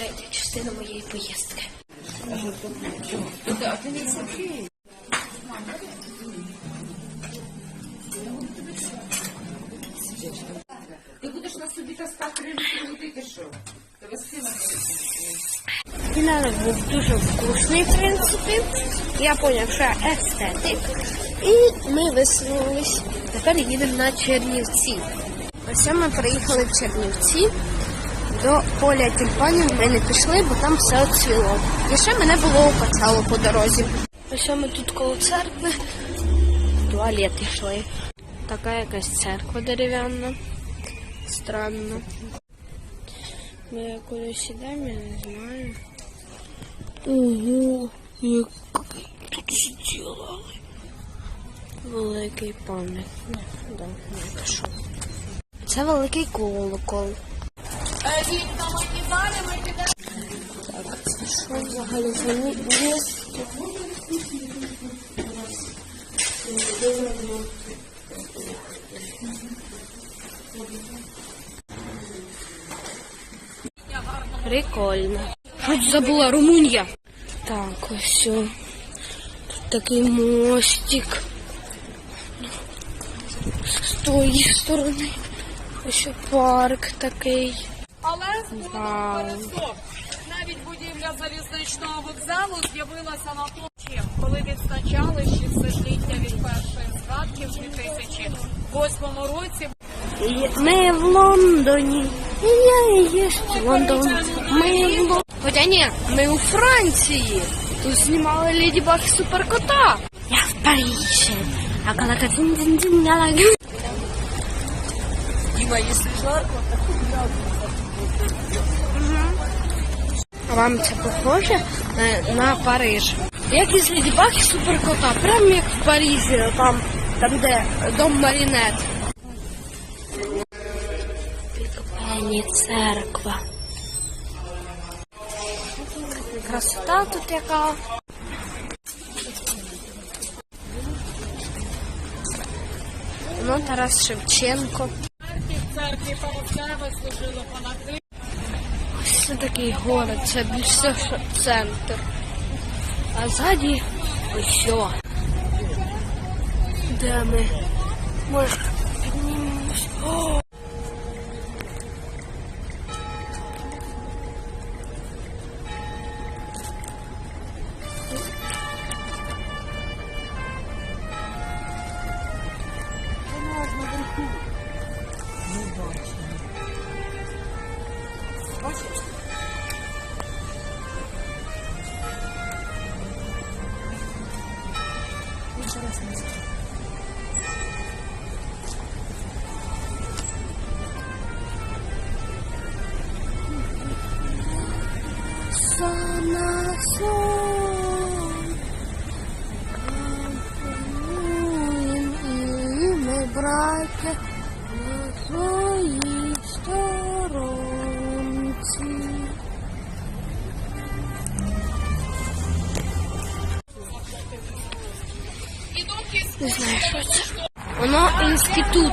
третя частина моєї поїздки. Ти будеш на собі таскати рибу, ти що? Тебе сина Фінальник був дуже вкусний, в принципі. Я зрозумів, що естетик. І ми висунулись. Тепер їдемо на Чернівці. Ось ми приїхали в Чернівці. До поля тюльпанів ми не пішли, бо там все оцвіло. Ще мене було опацало по дорозі. Ось ми тут коло церкви. В туалет йшли. Така якась церква дерев'яна. Странно. Ми кудись ідемо, я не знаю. Ого, як тут зробили. Великий пам'ятник. Да. Це великий колокол. Так, це що взагалі за місце? Прикольно. Хоч забула Румунія. Так, ось. все. Тут такий мостик. З тої сторони. Ось парк такий. Але з пересок. Навіть будівля залізничного вокзалу з'явилася на площі, коли відзначали 60-ліття від першої згадки в 2008 році. Ми в Лондоні. Я і є Лондон. Ми в Лондоні. Хоча ні, ми у Франції. Тут знімали Леді Баг Суперкота. Я в Парижі. А коли я. Діма, якщо жарко, А вам це похоже на, на Париж? Як із Леді Баг і Суперкота, прямо як в Парижі, там, там де дом Марінет. Пікпені церква. Красота тут яка. Ну, Тарас Шевченко. церкві понад Ось це такий город, це більше центр. А ззаді ось що. Де ми? Може, Не знаю, що це. Воно інститут.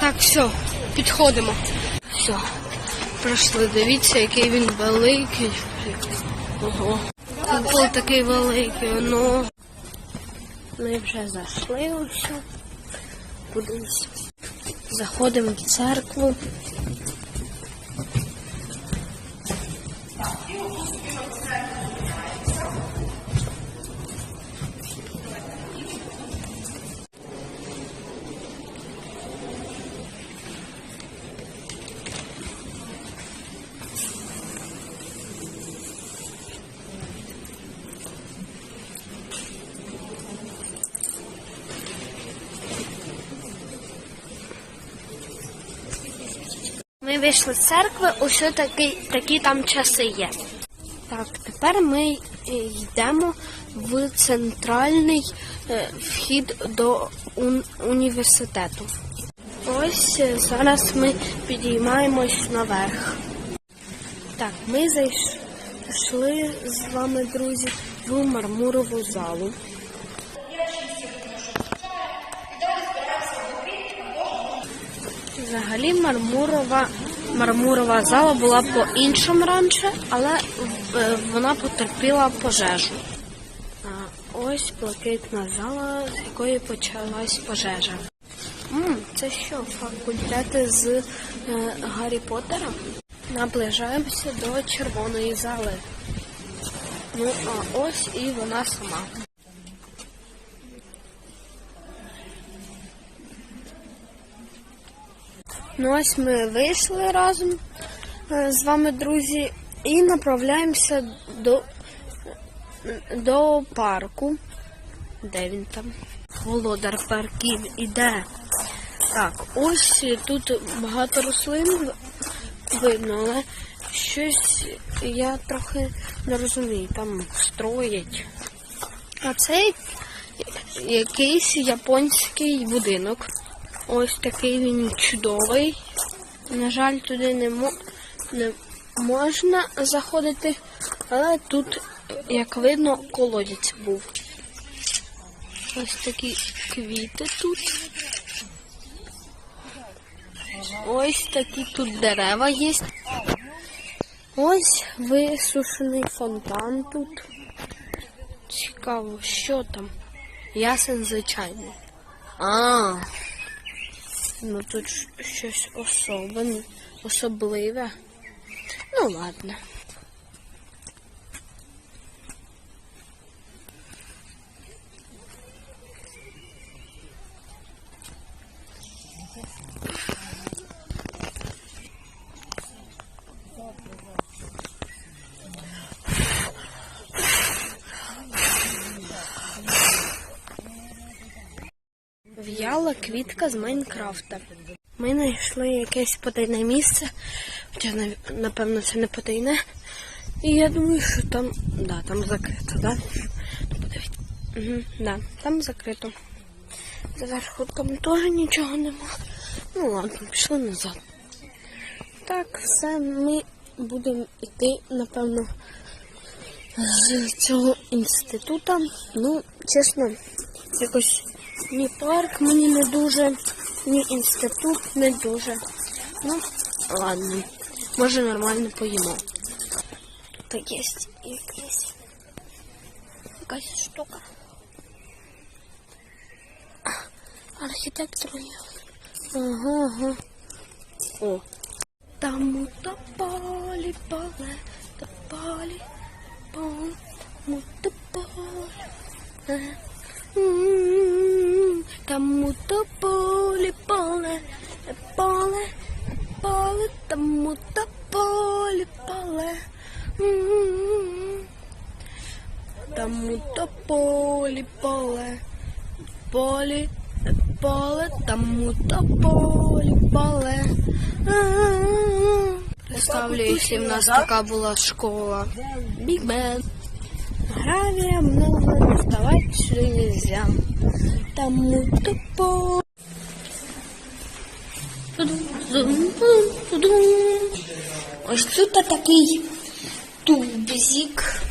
Так, все, підходимо. Все, пройшли. Дивіться, який він великий. Ого. Футбол такий великий, ну. Ми вже зайшли ось. Кудись. Заходимо в церкву. Вийшли з церкви, ось такі, такі там часи є. Так, тепер ми е, йдемо в центральний е, вхід до університету. Ось е, зараз ми підіймаємось наверх. Так, ми зайшли з вами, друзі, в мармурову залу. Взагалі мармурова мармурова зала була по-іншому раніше, але е, вона потерпіла пожежу. Ось блакитна зала, з якої почалась пожежа. Це що, факультети з е, Гаррі Поттера? Наближаємося до червоної зали. Ну, а ось і вона сама. Ну ось ми вийшли разом е, з вами, друзі, і направляємося до, до парку. Де він там? Володар парків іде. Так, ось тут багато рослин видно, але щось я трохи не розумію, там строять. А це якийсь японський будинок. Ось такий він чудовий. На жаль, туди не, мо... не можна заходити, але тут, як видно, колодязь був. Ось такі квіти тут. Ось такі тут дерева є. Ось висушений фонтан тут. Цікаво, що там? Ясен звичайний. А, ну тут щось особливе. особливе. Ну ладно. Квітка з Майнкрафта. Ми знайшли якесь потайне місце, хоча напевно це не потайне. І я думаю, що там. Да, там закрито, да? Подивіться. Угу, да, там закрито. Зверху там теж нічого нема. Ну ладно, пішли назад. Так, все, ми будемо йти, напевно, з цього інституту. Ну, чесно, якось ні парк мені не дуже, ні інститут не дуже. Ну, ладно, може нормально поїмо. Тут є якась, якась штука. Архітектор. Ага, ага. О. Там у тополі поле, тополі, поле, му тополі. Ага. М, Там у тополі поле, поле, поле, там у тополі поле. М, Там у тополі поле, полі, поле, там у тополі поле. Представлю, якщо в нас така була школа. Биг Бен. Гравия много, вставать сюда нельзя. Там тупо. Ось тут такий тубзик.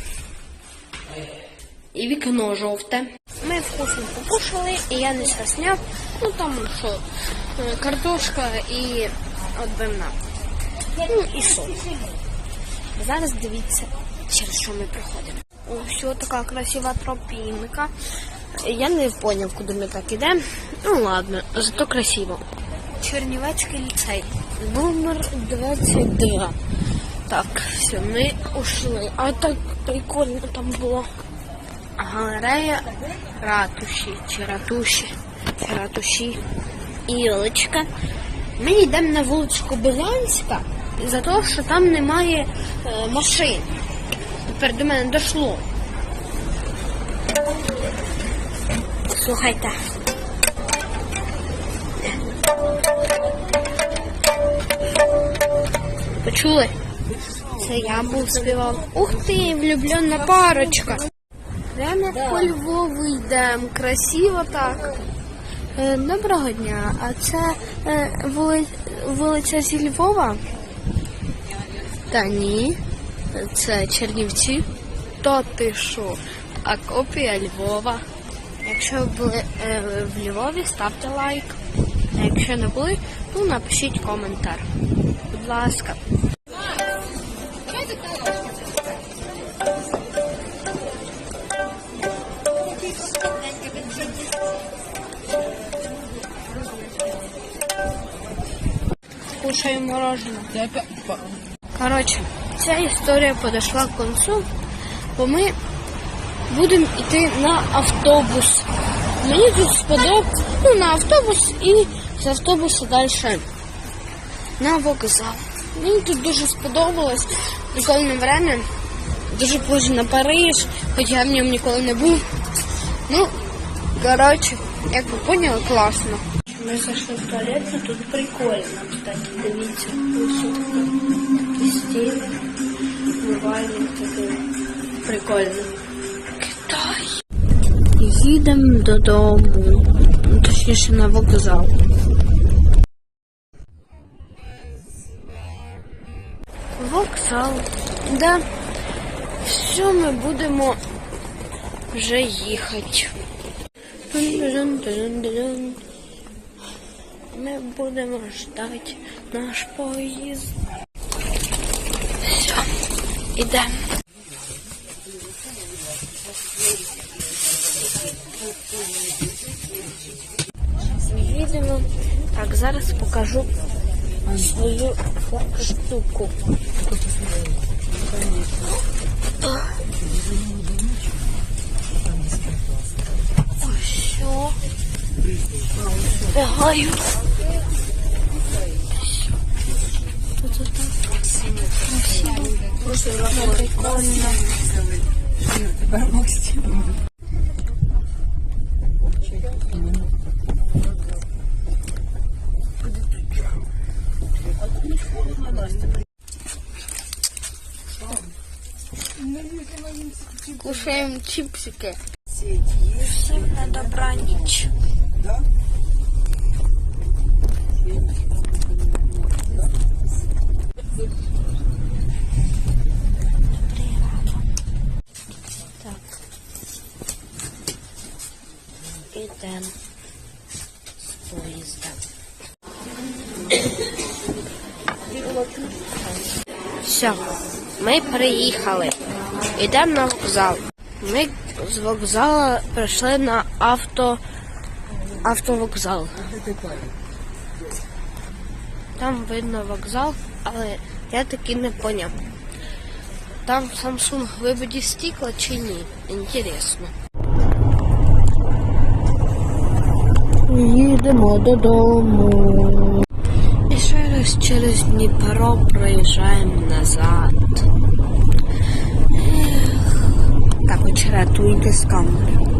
І вікно жовте. Ми вкусно покушали, і я не стесняв. Ну там що, е, картошка і отбивна. Ну і соус. Зараз дивіться, через що ми проходимо. Ось така красива тропінка. Я не зрозумів, куди ми так ідемо. Ну ладно, зато красиво. Чернівецький ліцей. Номер 22. Так, все, ми ушли. А так прикольно там було. Галерея ратуші чи ратуші. Чи ратуші. Ілочка. Ми йдемо на вуличку Белянська за те, що там немає е, машин. Тепер до мене дійшло. Слухайте. Почули? Це я був співав. Ух ти, влюблена парочка. Прямо по Львову йдемо. Красиво так. Е, Доброго дня. А це е, вули... вулиця зі Львова? Та ні. Це Чернівці. То ти що? А копія Львова. Якщо ви були е, в Львові, ставте лайк. А якщо не були, то напишіть коментар. Будь ласка. Кушаем мороженое. Коротше, ця історія подошла к концу, бо ми будемо йти на автобус. Мені тут сподобалось, ну, на автобус і з автобуса далі на вокзал. Мені тут дуже сподобалось. Прикольне время. Дуже схоже на Париж, хоч я в ньому ніколи не був. Ну, коротше, як ви поняли, класно. Ми зайшли в туалет, і тут прикольно, кстати, дивіться, висотка. Стіни, вмивальник такий. Прикольно. Їдемо додому. Точніше на вокзал. Вокзал. Да. Все, ми будемо вже їхати. Ми будемо ждати наш поїзд. Все, ідемо. Їдемо. Так, зараз покажу свою штуку. Ось що. Бігаю. Кушаем чипсики. Всем на добраніч. Так. Ідемо з поїзда. Все, Ми приїхали. Йдемо на вокзал. Ми з вокзалу прийшли на авто автовокзал. Там видно вокзал, але я таки не поняв. Там Samsung виводі стекла чи ні? Інтересно. Їдемо додому. Раз через Дніпро проїжджаємо назад. Так, очеретуйте з камери.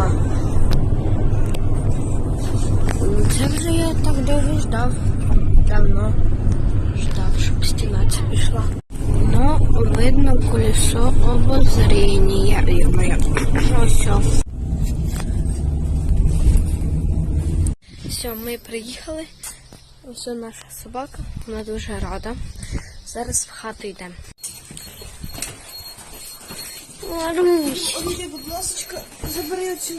Пішла. Це вже я так довго ждав. Давно ждав, щоб стіна ця пішла. Ну, видно колесо обозріння. Йо-моє. Ось. Все, ми приїхали. Ось наша собака, вона дуже рада. Зараз в хату йдемо. Марусь. Олівія, будь ласка, забери оцю.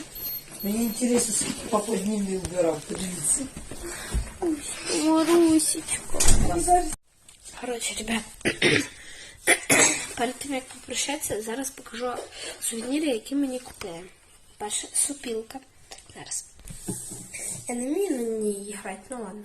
Мені інтересно, скільки папа днів не вбирав, подивіться. Марусечка. Коротше, ребят, перед тим як попрощатися, зараз покажу сувеніри, які мені купили. Перше супілка. Зараз. Я не вмію на ній грати, ну ладно.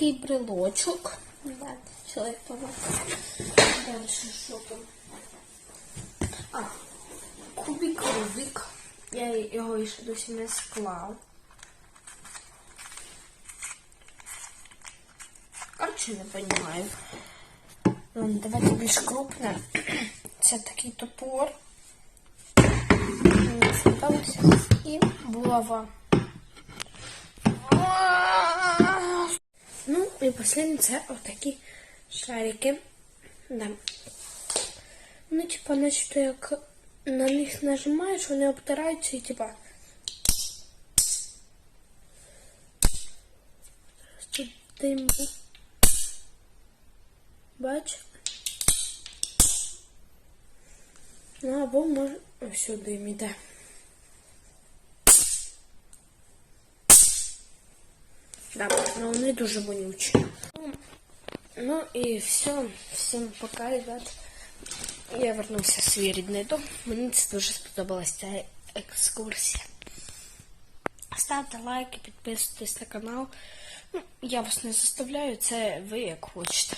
Такий брелочок. Да, чоловік побачив. Далі що там? А, кубик Рубик. Я його ще досі не склав. Короче, не понимаю. Ладно, давайте більш крупне. Це такий топор. і булава. І останнє це отакі шарики. Да. Ну, типа, начебто, як на них нажимаєш, вони обтираються і типа. Тут дим. Бач? Ну, або може. Ось сюди іде. Да, вони дуже вонючі. Ну і все. Всім пока, ребят. Я вернувся в свій рідний дом. Мені це дуже сподобалася ця екскурсія. Ставте лайки, підписуйтесь на канал. Ну, я вас не заставляю, це ви як хочете.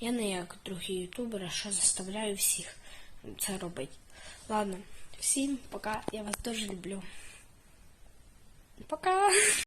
Я не як другі ютубери, що заставляю всіх це робити. Ладно, всім пока, я вас дуже люблю. Пока!